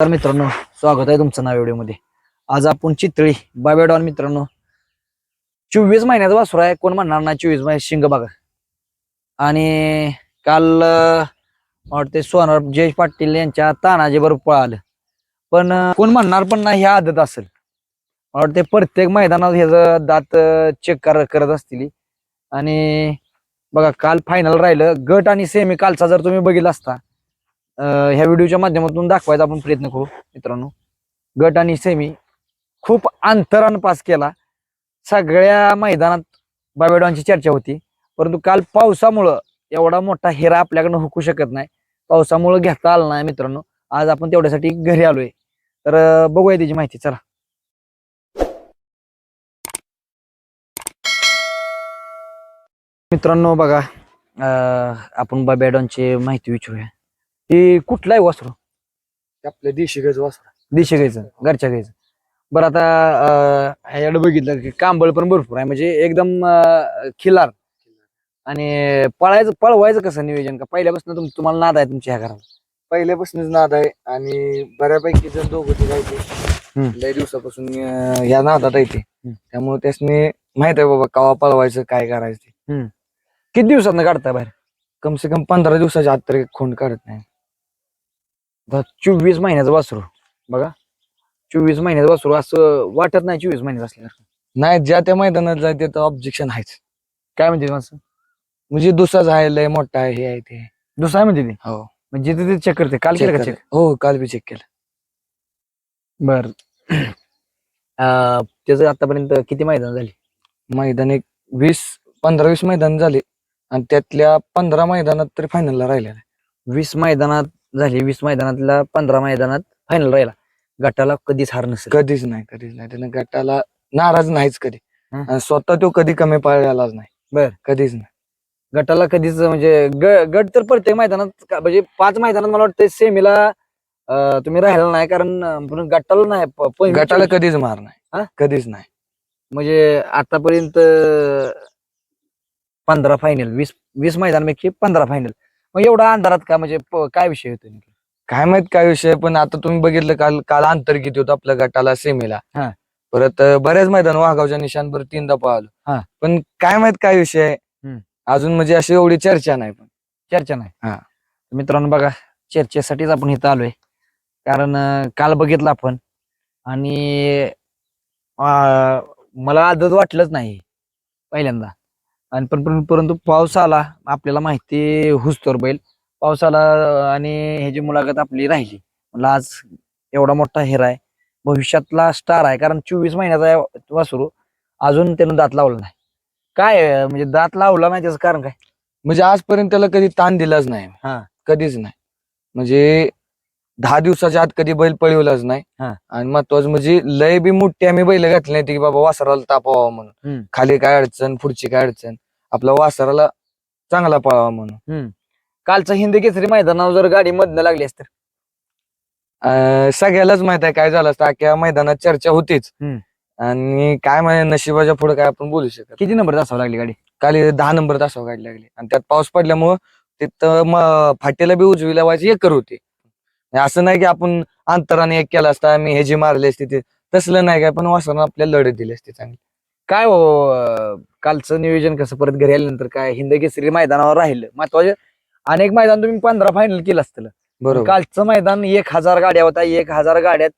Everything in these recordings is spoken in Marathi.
तर मित्रांनो स्वागत आहे तुमचं नाव व्हिडिओमध्ये. आज आपण चितळी बाबेडॉन मित्रांनो. चोवीस महिन्याचा वासरू आहे कोण म्हणणार नाही चोवीस महिने शिंग बघा आणि काल वाटते सोनार जयेश पाटील यांच्या तानाजी बरोबर पळालं. पण कोण म्हणणार पण नाही ह्या आदत असेल. वाटते प्रत्येक मैदानात ह्याचं दात चेक कर करत असतील. आणि बघा काल फायनल राहिलं गट आणि सेमी कालचा जर तुम्ही बघितला असता ह्या व्हिडिओच्या माध्यमातून दाखवायचा आपण प्रयत्न करू मित्रांनो. गट आणि सेमी खूप अंतरानं पास केला. सगळ्या मैदानात बाबेडॉनची चर्चा होती. परंतु काल पावसामुळं एवढा मोठा हिरा आपल्याकडनं हुकू शकत नाही. पावसामुळं घेता आला नाही मित्रांनो. आज आपण तेवढ्यासाठी घरी आलोय. तर बघूया त्याची माहिती. चला. मित्रांनो बघा अं, आपण बाबेडॉनची माहिती विचारूया. ही कुठला आहे वासरू? आपल्या देशी गज वासरा. दिशे घ्यायचं घरच्या घ्यायचं बरं आता अं, ह्याच्याकडे बघितलं की कांबळ पण भरपूर आहे. म्हणजे एकदम अं, खिलार. आणि पळायचं पळवायचं कसं नियोजन? का पहिल्यापासून तुम तुम्हाला नाद आहे तुमच्या ह्या घराला पहिल्यापासूनच नाद आहे आणि बऱ्यापैकी जण दोघं हम्म. राहायचे लय दिवसापासून अं, या नादात आहे ते. हम्म. त्यामुळे त्यासनी माहीत आहे बाबा कवा पळवायचं काय करायचं ते. किती दिवसात काढताय बाहेर? कम से कम पंधरा दिवसाच्या आत तरी खोंड काढत नाही. आता चोवीस महिन्याचं वासरू. बघा. चोवीस महिन्याचं वासरू असं वाटत नाही चोवीस महिन्याचं असल्यासारखं. नाही ज्या त्या मैदानात जाय ते ऑब्जेक्शन आहेच. काय म्हणते माणसं? म्हणजे दुसराच आहे लय मोठा आहे हे आहे ते दुसरं आहे म्हणते ते? हो. म्हणजे ते चेक करते. काल केलं Check का करा. चेक हो काल बी चेक केलं. बर. त्याचं आतापर्यंत किती मैदान झाली? मैदान एक वीस पंधरा वीस मैदान झाले. आणि त्यातल्या पंधरा मैदानात तरी फायनलला राहिले वीस मैदानात झाली वीस मैदानातल्या पंधरा मैदानात फायनल राहिला. गटाला कधीच हार नसेल. कधीच नाही कधीच नाही. त्यानं गटाला नाराज नाहीच कधी. हं. आणि स्वतः तो कधी कमी पाळलेलाच नाही. बर. कधीच नाही. गटाला कधीच म्हणजे ग- गट तर प्रत्येक मैदानात का- म्हणजे पाच मैदानात मला वाटतं सेमीला अं, तुम्ही राहिला नाही. कारण अं, पण गटाला नाही प- गटाला कधीच मार हा? नाही कधीच नाही. म्हणजे आतापर्यंत पंधरा फायनल वीस वीस मैदानापैकी पंधरा फायनल मग एवढा अंधारात का म्हणजे प- काय विषय होतो नेमका? काय माहीत काय विषय पण आता तुम्ही बघितलं काल काल अंतर किती होतं आपल्या गटाला सेमीला हा. परत अं, बऱ्याच मैदान वाघावच्या निशाणवर तीनदा हा. पळालो पण काय माहीत काय विषय आहे? हम्म. अजून म्हणजे अशी एवढी चर्चा नाही पण चर्चा नाही हा. मित्रांनो बघा चर्चेसाठीच आपण इथं आलोय कारण अं, काल बघितलं आपण आणि अं, मला आदत वाटलंच नाही पहिल्यांदा आणि पण पण- परंतु पाऊस आला आपल्याला माहिती हुसतोर बैल. पाऊस आला आणि ह्याची मुलाखत आपली राहिली म्हणलं आज एवढा मोठा हिरा आहे. भविष्यातला स्टार आहे कारण चोवीस महिन्याचा वासरू. अजून त्यानं दात लावला नाही. काय म्हणजे दात लावला नाही त्याचं कारण काय? म्हणजे आजपर्यंत त्याला कधी ताण दिलाच नाही. हा. कधीच नाही. म्हणजे दहा दिवसाच्या आत कधी बैल पळवलाच नाही. हा. आणि महत्वाचं म्हणजे लय बी मोठी आम्ही बैल घातली नाही की बाबा वासराला तापावा म्हणून. खाली काय अडचण पुढची काय अडचण आपला वासराला चांगला पळावा म्हणून. कालचं हिंद केसरी मैदानावर जर गाडी मधनं लागली असत अं, सगळ्यालाच माहीत आहे काय झालं असतं अख्ख्या मैदानात चर्चा होतीच. हम्म. आणि काय माहिती नशिबाच्या पुढे काय आपण बोलू शकत किती नंबर असावं लागली गाडी? काली दहा नंबर तासावर गाडी लागली. आणि त्यात पाऊस पडल्यामुळं तिथं म- फाटीला बी उजवी लावायची एकर होती. असं नाही की आपण अंतराने एक केला असता आम्ही हे जी मारली असती ते तसलं नाही काय पण वासरानं आपल्याला लढत दिली असती चांगली. काय हो कालचं नियोजन कसं? परत घरी आल्यानंतर काय? हिंद केसरी मैदानावर राहिलं. महत्त्वाचे अनेक मैदान तुम्ही पंधरा फायनल केलं असतं. बरोबर. कालचं मैदान एक हजार गाड्या होता एक हजार गाड्यात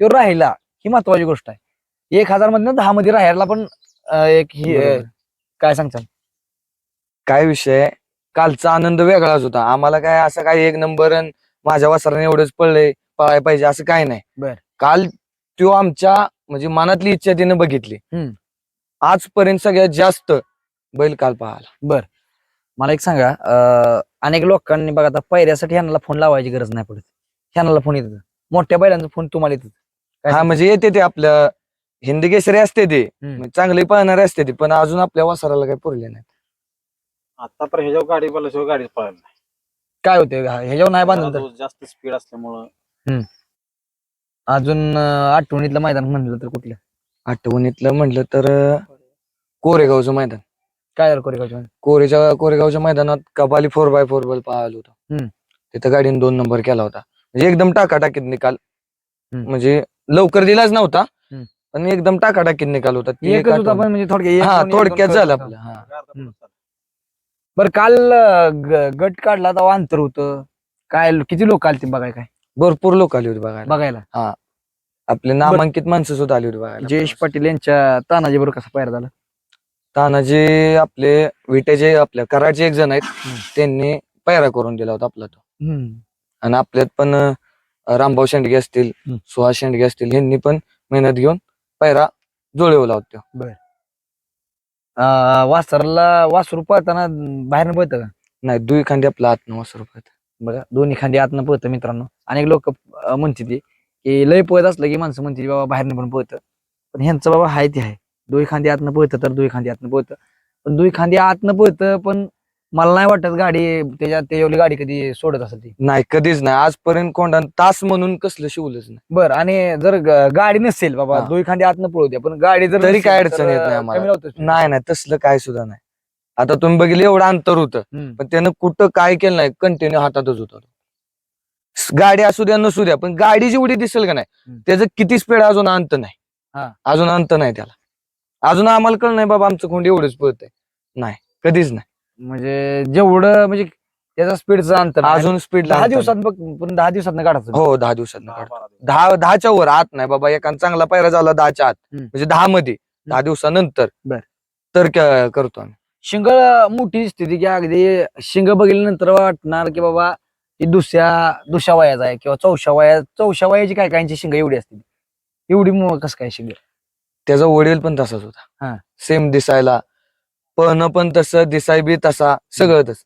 तो राहिला. ही महत्वाची गोष्ट आहे. एक हजार मधनं दहा मध्ये राहायला पण एक ही. काय सांगताल? काय विषय? कालचा आनंद वेगळाच होता. आम्हाला काय असं काय एक नंबर अन माझ्या वासराने एवढंच पडलंय पळाय पाहिजे असं काय नाही. बर. काल तो आमच्या म्हणजे मनातली इच्छा तिने बघितली. हम्म. आजपर्यंत सगळ्यात जास्त बैल काल पाहायला मला एक सांगा अं, अनेक लोकांनी बघा आता पैऱ्यासाठी ह्यांना फोन लावायची गरज नाही पडत. ह्यांना फोन येतात. मोठ्या बैलांचा फोन तुम्हाला येतात काय हा? म्हणजे येते ते आपल्या हिंदी केसरी असते ते. हम्म. म्हणजे चांगले पळणारे असते ते पण अजून आपल्या वासराला काही पुरले नाही आता पण ह्याच्यावर गाडी पळल्याशिवाय गाडीच पळायला नाही. काय होते ह्याच्यावर नाही बांधलं तर जास्त स्पीड असल्यामुळं अजून अं, आठवणीतलं मैदान म्हणलं तर कुठलं आठवणीतलं म्हटलं तर अं, कोरेगावचं मैदान काय झालं कोरेगावच्या? कोरेच्या कोरेगावच्या मैदानात कबाली फोर बाय फोर बल पाहिलं होतं हम्म. तिथं गाडीने दोन नंबर केला होता म्हणजे एकदम टाकाटाकीत निकाल हम्म. म्हणजे लवकर दिलाच नव्हता हम्म. पण एकदम टाकाटाकीत निकाल होता ती एकच एक होता आठवण. पण म्हणजे थोडक्यात एक हा दोन- एक थोडक्यात झालं आपलं हा अर्धा. बरं काल अं, ग- गट काढला तेव्हा अंतर होतं. काय किती लोक आले ते बघाय काय? भरपूर लोक आली होती बघायला. बघायला? आपले नामांकित माणसं सुद्धा आली होती बघायला. जयेश पाटील यांच्या तानाजी बरोबर कसा पायरा झाला? तानाजी आपले विटेचे आपल्या कराडचे एक जण आहेत. हम्म. त्यांनी पायरा करून दिला होता आपला तो. आणि आपल्यात पण अं, रामभाऊ शेंडगे असतील हम्म. सुहास शेंडगे असतील यांनी पण मेहनत घेऊन पायरा जुळवला होता. अं, वासरला वासरू पळताना बाहेरनं पळतं का? नाही दुई खांदी आपला आत नऊ रुपयात बघा दोन्ही खांदी आतनं पळतं मित्रांनो. अनेक लोक म्हणते ते की लय पळत असलं की माणसं म्हणते बाबा बाहेरनं पण पळतं. पण ह्यांचं बाबा हाय ते आहे दोही खांदी आतनं पळतं तर दोही खांदी आतनं पळतं. पण दोही खांदी आतनं पळतं पण मला नाही वाटत गाडी त्याच्यात त्याच्यावली गाडी कधी सोडत असेल ती नाही कधीच नाही आजपर्यंत कोणता तास म्हणून कसलं शिवलंच नाही बर आणि जर ग- गाडी नसेल बाबा हा. दोही खांदी आतनं पळू द्या पण गाडी जर तरी नसेल काय तर, अडचण येत नाही आम्हाला. कमी. नाही नाही तसलं काय सुद्धा नाही आता तुम्ही बघितलं एवढं अंतर होतं हम्म. पण त्यानं कुठं काय केलं नाही कंटिन्यू हातातच होता तो. स- गाडी असू द्या नसू द्या पण गाडी जेवढी दिसेल का नाही हम्म. त्याचं किती स्पीड अजून अंत नाही हा. अजून अंत नाही त्याला अजून आम्हाला कळ नाही बाबा आमचं खोंड एवढंच पळतंय नाही कधीच नाही म्हणजे जेवढं म्हणजे त्याचा स्पीडचा अंतर. अजून स्पीड दहा दिवसात बघ पण दहा दिवसात काढायचं हो दहा दिवसात दहा दहाच्या वर आत नाही बाबा एखादा चांगला पायरा झाला दहाच्या आत. हम्म. म्हणजे दहा मध्ये दहा दिवसानंतर. बर. तर क- करतो आम्ही. शिंग मोठी दिसते ती की अगदी शिंग बघितल्यानंतर वाटणार की बाबा ही दुसऱ्या दुसऱ्या वयाचा आहे किंवा चौशा वया चौशा वयाची काय काहींची शिंग एवढी असते एवढी मग कसं काय शिंग त्याचा वडील पण तसाच हा. होता सेम दिसायला. पण पण तसं दिसाय बी तसा सगळं तसं.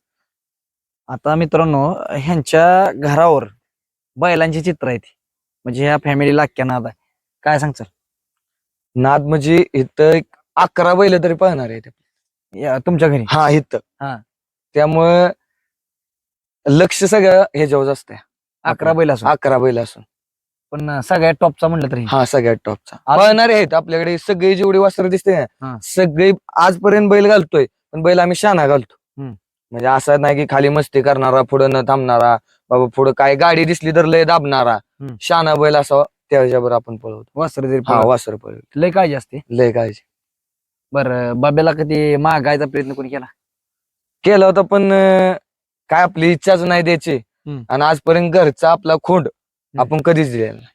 आता मित्रांनो ह्यांच्या घरावर बैलांची चित्र आहेत. म्हणजे ह्या फॅमिलीला अख्ख्या नाद आहे काय सांगचाल नाद म्हणजे इथं एक अकरा बैल तरी पळणार आहे या तुमच्या घरी? हा इथं. हा. त्यामुळं लक्ष सगळं ह्याच्यावर असतंय. अकरा बैल असून. अकरा बैल असून. पण सगळ्यात टॉपचा म्हणलं तरी हा सगळ्यात टॉपचा पळणारे आहेत आपल्याकडे सगळे जेवढे वस्त्र दिसते हा. ना सगळे आजपर्यंत बैल घालतोय पण बैल आम्ही शाना घालतो हम्म. म्हणजे असं नाही की खाली मस्ती करणारा पुढं न थांबणारा बाबा पुढं काय गाडी दिसली तर लय दाबणारा हम्म. शाना बैल असावा त्याच्यावर आपण पळवतो वस्त्र जरी हा पळत. वासर पळव लय काळजी असते लय काळजी बरं बाब्याला कधी मागायचा प्रयत्न कोणी केला केलं होतं पण अं, काय आपली इच्छाच नाही द्यायची हम्म. आणि आजपर्यंत घरचा आपला खोंड आपण कधीच दिलेला नाही.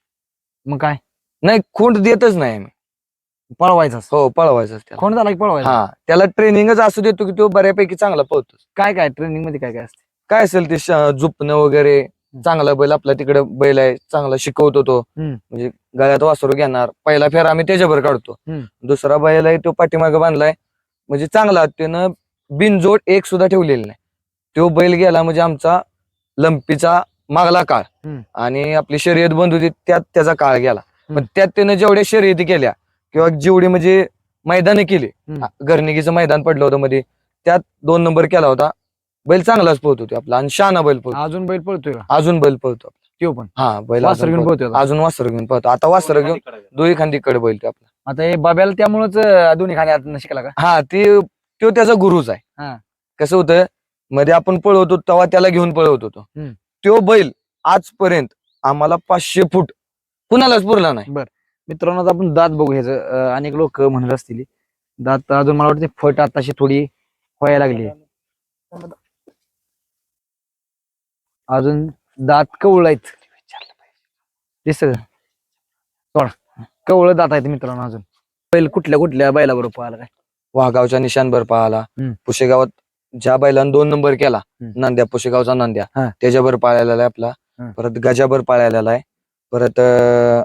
मग काय? नाही खोंड देतच नाही आम्ही पळवायचाच हो पळवायचं त्याला. कोण झाला की पळवायचा? हा त्याला ट्रेनिंगच असू देतो की तो बऱ्यापैकी चांगला पळतो काय काय? ट्रेनिंगमध्ये काय काय असते? काय असेल ते श- झुपणं वगैरे चांगला बैल आपला तिकडे बैल आहे चांगला शिकवतो तो. हम्म. म्हणजे गळ्यात वासरू घेणार. पहिला फेर आम्ही त्याच्यावर काढतो. हम्म. दुसरा बैल आहे तो पाठीमागे बांधलाय. म्हणजे चांगला त्यानं बिनजोड एक सुद्धा ठेवलेली नाही. तो बैल गेला म्हणजे आमचा लंपीचा मागला काळ हम्म. आणि आपली शर्यत बंद होती त्यात त्याचा काळ गेला पण हम्म. त्यात त्यानं जेवढ्या शर्यती केल्या किंवा जेवढी म्हणजे मैदानं केली हम्म. घरनिकीचं मैदान पडलं होतं मध्ये त्यात दोन नंबर केला होता बैल चांगलाच पळत होतो आपला आणि शाना बैल पळतो अजून बैल पळतोय का अजून बैल पळतो तो पण हा बैल वासर अजून घेऊन पळतो. पळतोय का? अजून वासर घेऊन पळतो आता वासर घेऊन. दोन्ही खांदी कडे बैल तो आपला आता हे बाब्याला त्यामुळेच दोन्ही खाली आत शिकला का हा ते तो त्याचा गुरुच आहे हा. कसं होतं मध्ये आपण पळवतो तेव्हा त्याला घेऊन पळवत होतो हम्म. तो बैल आजपर्यंत आम्हाला पाचशे फूट कुणालाच पुरला नाही. मित्रांनो आता आपण दात बघू. ह्याचं अं, अनेक लोक म्हणत असतील. दात अजून मला वाटते फट आताशी थोडी व्हायला लागली. अजून दात कवळ आहेत. दिसत कवळ दात आहेत मित्रांनो अजून. बैल कुठल्या कुठल्या बैलाबरोबर पाहायला काय? वाघावच्या निशाणभर पाहाला. पुशेगावात ज्या बैलानं दोन नंबर केला हम्म. नांद्या पुशेगावचा नांद्या हा. त्याच्यावर पाळायला आहे आपला हा. परत गजाभर पाळायला आहे परत अं,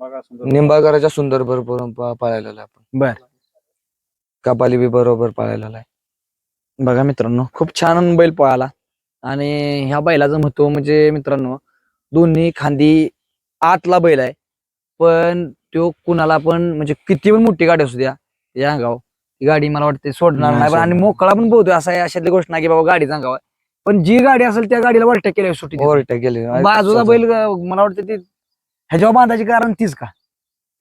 बघा सुंदर. निंबाळकराच्या सुंदर बरोबर पाळायला आहे आपण बर कपाली बी बरोबर पाळायला आहे बघा मित्रांनो खूप छान बैल पळाला आणि ह्या बैलाचं महत्त्व म्हणजे मित्रांनो दोन्ही खांदी आतला बैल आहे पण तो कुणाला पण म्हणजे किती पण मोठी गाडी असू द्या या अंगाव ती गाडी मला वाटते सोडणार नाही नाही. पण आणि सोडणार. मोकळा पण बोलतोय असा आहे अशातली गोष्ट नाही की बाबा गाडीचा अंगाव आहे पण जी गाडी असेल त्या गाडीला वरट्या केल्या सुट्टी देत. ओव्हरटेक गेले बाजूला बैल अं, मला वाटतं ती ह्याच्यावर बांधायची कारण तीच का?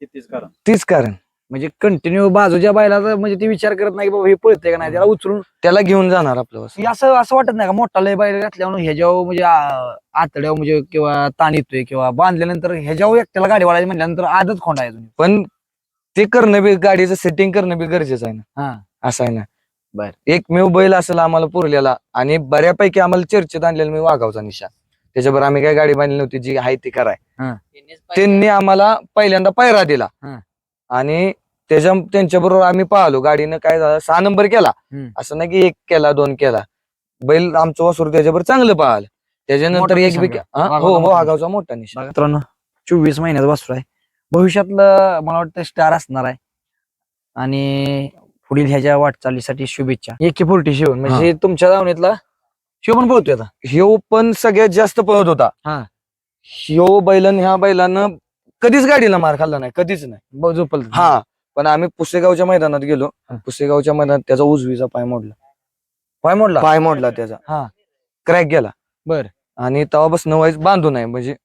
कितीच कारण. तीच कारण. म्हणजे कंटिन्यू बाजूच्या बैलाचा म्हणजे ती विचार करत नाही की बाबा हे पळते का नाही. त्याला उचलून त्याला घेऊन जाणार आपलं. हे असं असं वाटत नाही का? मोठा लय बैल घातल्यावर ह्याच्यावर म्हणजे आ- आतड्यावर म्हणजे किंवा ताण येतोय किंवा बांधल्यानंतर ह्याच्यावर एकट्याला गाडी वाढायची म्हटल्यानंतर आदत खोंड आहे अजून. पण ते करणं बी गाडीचं सेटिंग करणं बी गरजेचं आहे ना. हा. असं आहे ना. बर. एकमेव बैल असेल आम्हाला पुरलेला आणि बऱ्यापैकी आम्हाला चर्चेत आणलेला मी वाघावचा निशा. त्याच्याबरोबर आम्ही काय गाडी बांधली नव्हती जी आहे ती कराय त्यांनी आम्हाला पहिल्यांदा पायरा दिला. हा. आणि त्याच्या त्यांच्या बरोबर आम्ही पाहलो. गाडीनं काय झालं सहा नंबर केला. हम्म. असं नाही की एक केला दोन केला. बैल आमचं वासरू त्याच्याबरोबर चांगलं पाहिलं. त्याच्यानंतर मोठा एक बी निशाण हा, वाघावचा हो मोठा वाघावचा मोठा निशा. मित्रांनो चोवीस महिन्याचा वासरू आहे. भविष्यातलं मला वाटतं स्टार असणार आहे. आणि पुढील ह्याच्या वाटचालीसाठी शुभेच्छा. एके फोर्टी शिवण म्हणजे तुमच्या दावणीतला शिव पण बोलतोय आता. ह्यो पण सगळ्यात जास्त पळत होता. हा. ह्यो बैलन ह्या बैलानं कधीच गाडीला मार खाल्ला नाही कधीच नाही. हा. पण आम्ही पुसेगावच्या मैदानात गेलो. पुसेगावच्या मैदानात त्याचा उजवीचा पाय मोडला. पाय मोडला? पाय मोडला त्याचा. हा. क्रॅक गेला. बर. आणि तेव्हापासून वाईस बांधून आहे म्हणजे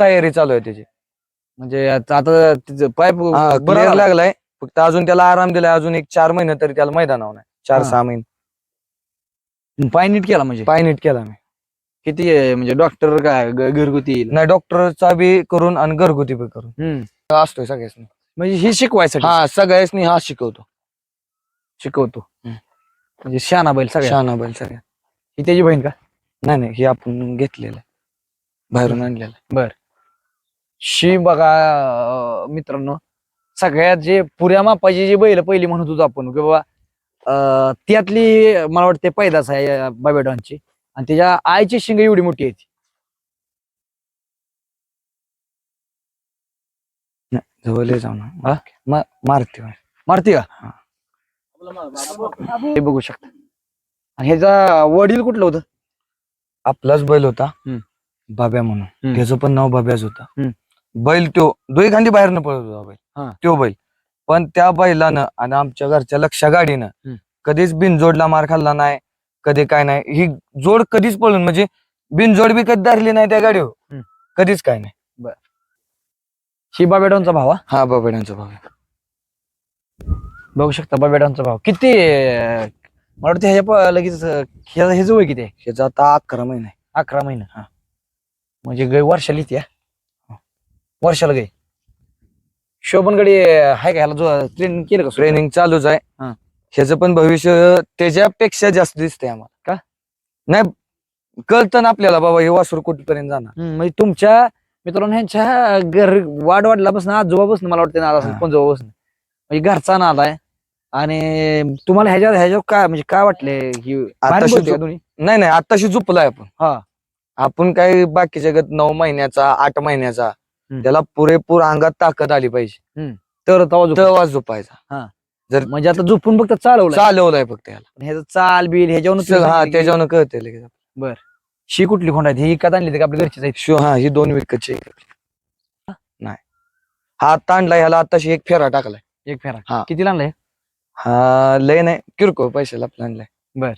तयारी चालू आहे त्याची. म्हणजे आता आता तिचं पाय ब- बरा clear झाला. लागलाय. फक्त अजून त्याला आराम दिलाय. अजून एक चार महिने तरी त्याला मैदानावर नाही चार हा. सहा महिने. पाय नीट केला म्हणजे? पाय नीट केला मी. किती आहे? म्हणजे डॉक्टर काय? घरगुती येईल? नाही डॉक्टरचा बी करून आणि घरगुती बी करून. हम्म. असतोय सगळ्यासनी. म्हणजे हे शिकवायसाठी? हा सगळ्यासनी हा शिकवतो. शिकवतो. हम्म. म्हणजे शाना बैल सगळ्या? शहाणा बैल सगळ्या. ही त्याची बहीण का? नाही नाही हे आपण घेतलेलं आहे. बाहेरून आणलेलं आहे. शी बघा मित्रांनो सगळ्यात जे पुऱ्या मापाची जी बैल पहिली म्हणत होतो आपण की बाबा त्यातली मला वाटते पैदास आहे बाबेडॉनची आणि त्याच्या आईची शिंग एवढी मोठी आहे ती. जवळ जाऊ? ना मारते मारती का हा. बघू शकता आणि ह्याचा वडील कुठलं होतं आपलाच बैल होता. बाब्या म्हणून. त्याचं पण नाव बाब्याच होता. बैल तो दोही खांदी बाहेरनं पळत होता हा. बैल तो बैल पण त्या बैलानं आणि आमच्या घरच्या लक्षा गाडीनं हम्म. कधीच बिनजोडला मार खाल्ला नाही कधी काय नाही ही जोड कधीच पळून म्हणजे बिनजोड बी कधी धरली नाही त्या गाडीवर हम्म. कधीच काय नाही ही बाबेडॉनचा भाव हा हा बाबड्यांचा भाऊ आहे. बघू शकता बाबेडॉनचा भाव किती अं, मला वाटतं ह्याच्या प- लगेच अं, ह्याचं वय किती आहे ह्याचा आता अकरा महिने. अकरा महिने हा म्हणजे गै वर्षाला हा? वर्षाला गै शोभनगडी आहे का ह्याला जो ट्रेनिंग केलं का ट्रेनिंग ट्रेनिंग चालूच आहे. हा. ह्याचं पण भविष्य त्याच्यापेक्षा जास्त दिसतंय आम्हाला. का? नाही कळतं ना आपल्याला बाबा हे वासूर कुठपर्यंत जाणार? म्हणजे तुमच्या मित्रांनो ह्यांच्या घर वाढ वाढल्यापासून आजोबापासून मला वाटतं नाद असेल हा. पंजोबापासून म्हणजे घरचा नाद आहे. आणि तुम्हाला ह्याच्यावर ह्याच्यावर काय म्हणजे काय वाटलंय? का तुम्ही? नाही नाही आताशी झोपलाय आपण. हा. आपण काय बाकीच्या गत नऊ महिन्याचा आठ महिन्याचा हम्म. त्याला पुरेपूर अंगात ताकद आली पाहिजे. तर तेव्हा झोप- तेव्हा झोपायचा. म्हणजे आता झोपून फक्त चालवलं चालवलाय फक्त याला. ह्याचं चाल बिल ह्याच्यावर हा त्याच्यावर कळते लगेच शी कुठली खोंड आहे? ही विकत आणली का आपल्या आहेत? शिव हा ही दोन विकतची नाही. हा आता आणलाय ह्याला आताशी एक फेरा टाकलाय. एक फेरा. हा. किती आणलाय? हा लय नाही. किरकोळ पैशाला आपला आणलाय. बर.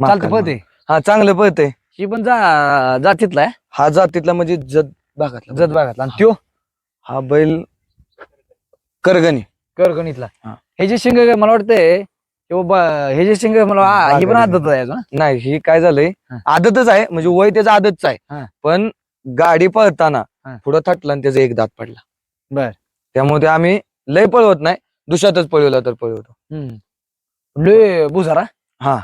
माफ चालतं पळते. हा चांगलं पळतंय. ही पण जा जातीतला आहे? हा जातीतला म्हणजे भागातला जत भागातला आणि त्यो हा बैल करगणी करगणीतला हा. हे जे शिंग मला वाटतंय हे हे जे शिंग मला ही पण बागायती. आदत आहे अजून हा? नाही ही काय झालंय हा. आदतच आहे म्हणजे वय त्याचं आदतच हा. आहे पण गाडी पळताना हा. पुढं थटला आणि त्याचा एक दात पडला बर. त्यामुळे ते आम्ही लय पळवत नाही दुसऱ्यातच पळवला तर पळवतो हम्म. लय बुजारा हा.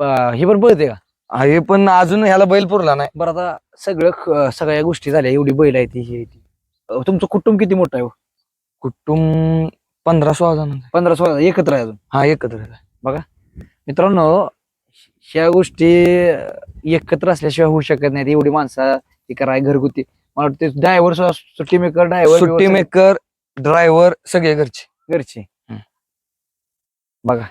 अं, ही पण पळते का हे पण अजून ह्याला बैल पुरला नाही बरं आता सगळं सगळ्या गोष्टी झाल्या. एवढी बैल आहे ती ही आहे ती. अं, तुमचं कुटुंब किती मोठं आहे हो? कुटुंब पंधरा सोळा आहे. पंधरा सोळा एकत्र आहे अजून? हा एकत्र आहे. मित्रांनो ह्या गोष्टी एकत्र असल्याशिवाय होऊ शकत नाहीत. एवढी माणसं हे कराय घरगुती. मला वाटतं ड्रायव्हर सुट्टी मेकर ड्रायव्हर सुट्टी मेकर ड्रायव्हर सगळे घरचे. घरचे. हम्म. बघा.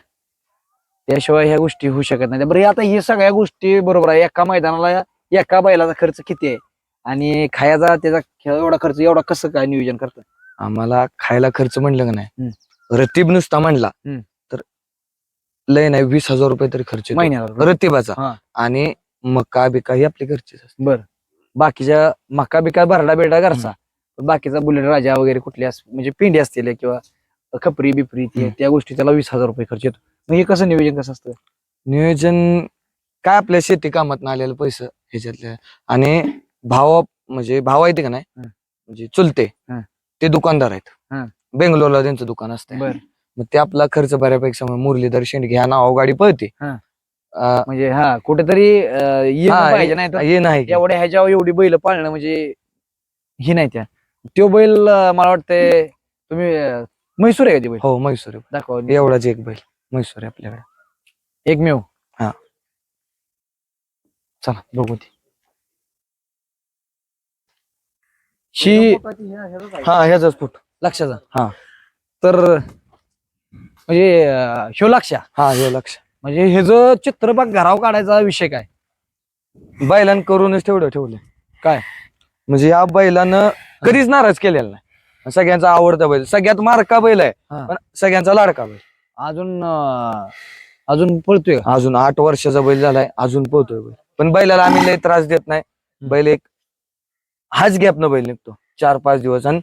त्याशिवाय ह्या गोष्टी होऊ शकत नाही बरं आता हे सगळ्या गोष्टी बरोबर आहे. एका मैदानाला एका बैलाचा खर्च किती आहे? आणि खायचा त्याचा खे- एवढा खर्च एवढा कसं काय नियोजन करतं? आम्हाला खायला खर्च म्हणलं का नाही. रतीब नुसता म्हणला हम्म. तर लय नाही वीस हजार रुपये तरी खर्च येतो. महिन्याला रतीबाचा. आणि मका बिका ही आपली घरचीच असते. बाकीच्या मका बिका भरडा बिरडा घरचा. पण बाकीचा बुलेट राजा वगैरे कुठले अस म्हणजे पिंडी असतील किंवा खपरी बिपरी ते- हम्म. त्या गोष्टी त्याला वीस हजार रुपये खर्च येतो. मग हे कसं नियोजन कसं असतं? नियोजन काय आपल्या शेती कामात आलेलं पैसे? ह्याच्यातले आणि भाव म्हणजे भाव आहेत का नाही हं. म्हणजे चुलते हं. ते दुकानदार आहेत हं. बेंगलोरला त्यांचं दुकान असतं बर मग ते आपला खर्च बऱ्यापेक्षा मग मुरलीधर शेंडगे ह्या नाव गाडी पळते हं. अं, म्हणजे हा कुठेतरी अं, येणं हा, पाहिजे नाही तर हे नाही एवढ्या ह्याच्यावर एवढी बैल पाळणं म्हणजे ही नाही त्या तो बैल अं, मला वाटतंय तुम्ही अं, म्हैसूर आहे का ती बैल हो म्हैसूर आहे. दाखवा एवढाच एक बैल म्हैसूर आहे आपल्याकडे एकमेव. चला बघू ती. शी हा ह्याचाच फुट लक्षाचा हा. तर म्हणजे अं, ह्यो लक्षा हा हे लक्ष म्हणजे हे जो चित्र बघ घराव काढायचा विषय काय? बैलान करूनच तेवढं ठेवलं काय? म्हणजे या बैलानं कधीच नाराज केलेला नाही. सगळ्यांचा आवडता बैल. सगळ्यात मारका बैल आहे हा. पण सगळ्यांचा लाडका बैल. अजून अं, अजून पळतोय का? अजून आठ वर्षाचा बैल झालाय अजून पोहतोय बैल. पण बैलाला आम्ही लय त्रास देत नाही. बैल एक हाच गॅप न बैल निघतो. चार पाच दिवस आणि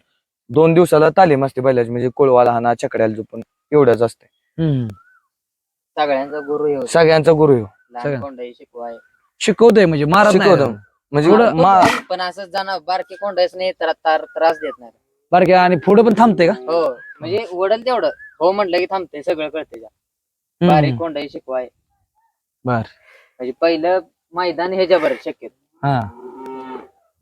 दोन दिवसाला तालीम असते बैलाची. म्हणजे कोळवाला हाना चकड्याला झोपून एवढंच असते. सगळ्यांचा गुरु हे होता. सगळ्यांचा गुरु ह्यो. लहान सगळ्या- कोंडाई शिकवाय. शिकवतोय म्हणजे मारत नाही. शिकवतो. म्हणजे मा- पण असंच जाणं बारके कोंडायच नाही तर तर त्रास देत नाही. बारक्या आणि पुढे पण थांबते का? हो. म्हणजे वडल तेवढं. हो म्हटलं की थांबते सगळं कळते बारीक कोंडाई शिकवाय. बर. म्हणजे पहिलं मैदान ह्याच्यावर शक्य हा.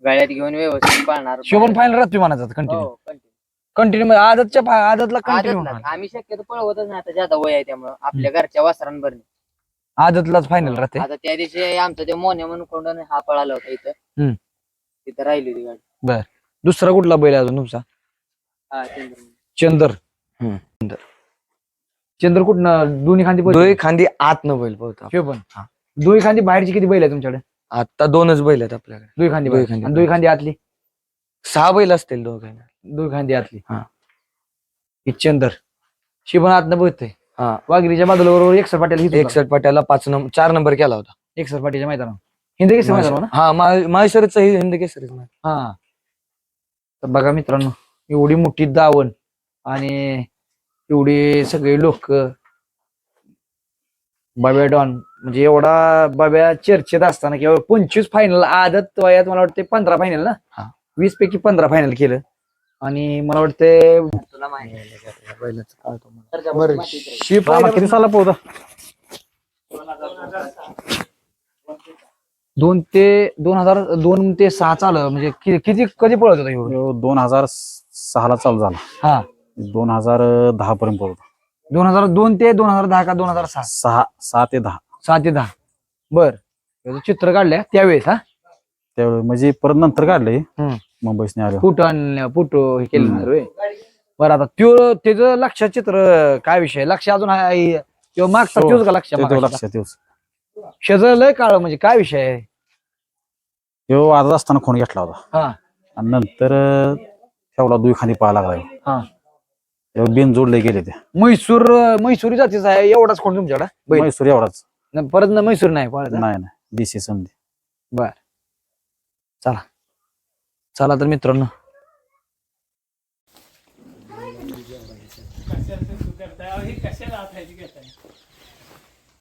गळ्यात घेऊन व्यवस्थित पाळणार. शोभन फायनल राहतोय म्हणायचं कंटिन्यू हो continue. कंटिन्यू आदतच्या फा- आदतला कंटिन्यू. आम्ही शक्यतो पळवतच नाही आता जादा वय आहे त्यामुळे. आपल्या घरच्या वासरांवर आदतलाच फायनल राहते. आता त्या दिवशी आमचं ते मोन्या म्हणून कोंडून हा पळाला होता इथं. तिथं राहिली होती गाडी. दुसरा कुठला बैल आहे अजून तुमचा? हा. चंदर. हम्म, चंदर. चंद्र कुठं दोन्ही खांदी खांदी आत न बैल पोहतो शिव पण हा. दोन्ही खांदी बाहेरची किती बैल आहे तुमच्याकडे? आता दोनच बैल आहेत आपल्याकडे. दोन्ही खांदी बाहेर. खांदी. आणि दोन्ही खांदी आतली? सहा बैल असतील दोघांना. दोन्ही खांदी आतली. हा. ही चंदर शिवण आतनं बोलतोय हा. वाघिरीच्या बाजूला बरोबर एकसर पाटील एक एकसठ पाट्याला पाच नंबर चार नंबर केला होता. एकसर पाटीलच्या मैदानावर. हिंदी केसरी मैदान ना? हा माहेश्वरच हिंद केसरीच. हा. तर बघा मित्रांनो एवढी मोठी दावण आणि एवढे सगळे लोक बाब्या डॉन म्हणजे एवढा बाब्या चर्चेत असताना किंवा पंचवीस फायनल आदत वयात मला वाटते पंधरा फायनल ना. वीस पैकी पंधरा फायनल केलं. आणि मला वाटते. शिप किती साला पोहता दोन ते दोन हजार दोन ते सहा चाल म्हणजे किती कधी पळत होता दोन हजार सहाला चालू झाला. हा. दोन हजार दहा पर्यंत पोहतो दोन हजार दोन ते दोन हजार दहा का दोन हजार सहा? सहा सहा ते दहा. सहा ते दहा. बर. याचं चित्र काढलंय त्यावेळेस हा? त्यावेळी म्हणजे परत नंतर काढले. हम्म. मुंबईसने आलो फुट आणलं फुट हे केलं हम्म. बरं आता त्यो त्याचं लक्षात चित्र काय विषय? लक्ष अजून आहे मागचा हो, त्योच का लक्ष ते तो लक्षात शेज लय काळ म्हणजे काय विषय आहे? ह्यो आजच असताना खून घेतला होता. हा. आणि नंतर अं, ठेवला दुई खांदी पाहा लागला. हा. बिन जोडले गेले ते. म्हैसूर म्हैसूरी जातीचा आहे एवढाच कोण तुमच्याकडे? बैल. म्हैसूर एवढाच. न- परत न म्हैसूर नाही पाळायचा? नाही नाही. बीसी समधी चला तर मित्रांनो